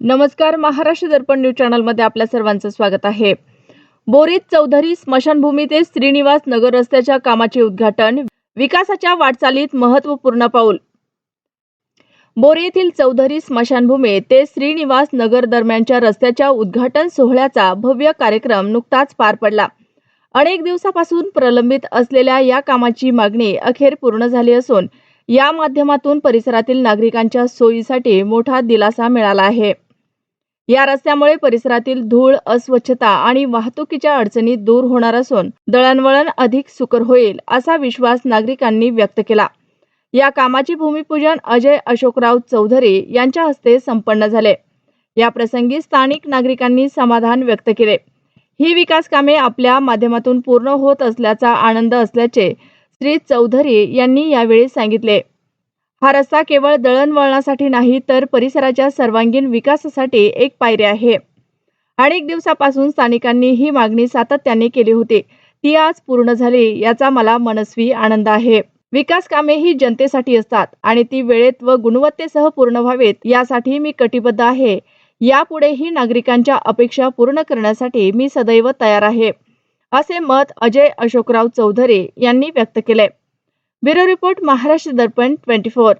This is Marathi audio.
नमस्कार महाराष्ट्र दर्पण न्यूज चॅनलमध्ये आपल्या सर्वांचं स्वागत आहे. बोरीत चौधरी स्मशानभूमी ते श्रीनिवास नगर रस्त्याच्या कामाचे उद्घाटन विकासाच्या वाटचालीत महत्त्वपूर्ण पाऊल. बोरी येथील चौधरी स्मशानभूमी ते श्रीनिवास नगर दरम्यानच्या रस्त्याच्या उद्घाटन सोहळ्याचा भव्य कार्यक्रम नुकताच पार पडला. अनेक दिवसापासून प्रलंबित असलेल्या या कामाची मागणी अखेर पूर्ण झाली असून या माध्यमातून परिसरातील नागरिकांच्या सोयीसाठी मोठा दिलासा मिळाला आहे. या रस्त्यामुळे परिसरातील धूळ अस्वच्छता आणि वाहतुकीच्या अडचणी दूर होणार असून दळणवळण अधिक सुकर होईल असा विश्वास नागरिकांनी व्यक्त केला. या कामाची भूमिपूजन अजय अशोकराव चौधरी यांच्या हस्ते संपन्न झाले. या प्रसंगी स्थानिक नागरिकांनी समाधान व्यक्त केले. ही विकास कामे आपल्या माध्यमातून पूर्ण होत असल्याचा आनंद असल्याचे श्री चौधरी यांनी यावेळी सांगितले. हा रस्ता केवळ दळणवळणासाठी नाही तर परिसराच्या सर्वांगीण विकासासाठी एक पायरी आहे. अनेक दिवसापासून स्थानिकांनी ही मागणी सातत्याने केली होती. ती आज पूर्ण झाली याचा मला मनस्वी आनंद आहे. विकास कामे ही जनतेसाठी असतात आणि ती वेळेत व गुणवत्तेसह पूर्ण व्हावेत यासाठी मी कटिबद्ध आहे. यापुढेही नागरिकांच्या अपेक्षा पूर्ण करण्यासाठी मी सदैव तयार आहे. असे मत अजय अशोकराव चौधरी यांनी व्यक्त केले. bureau report Maharashtra Darpan twenty four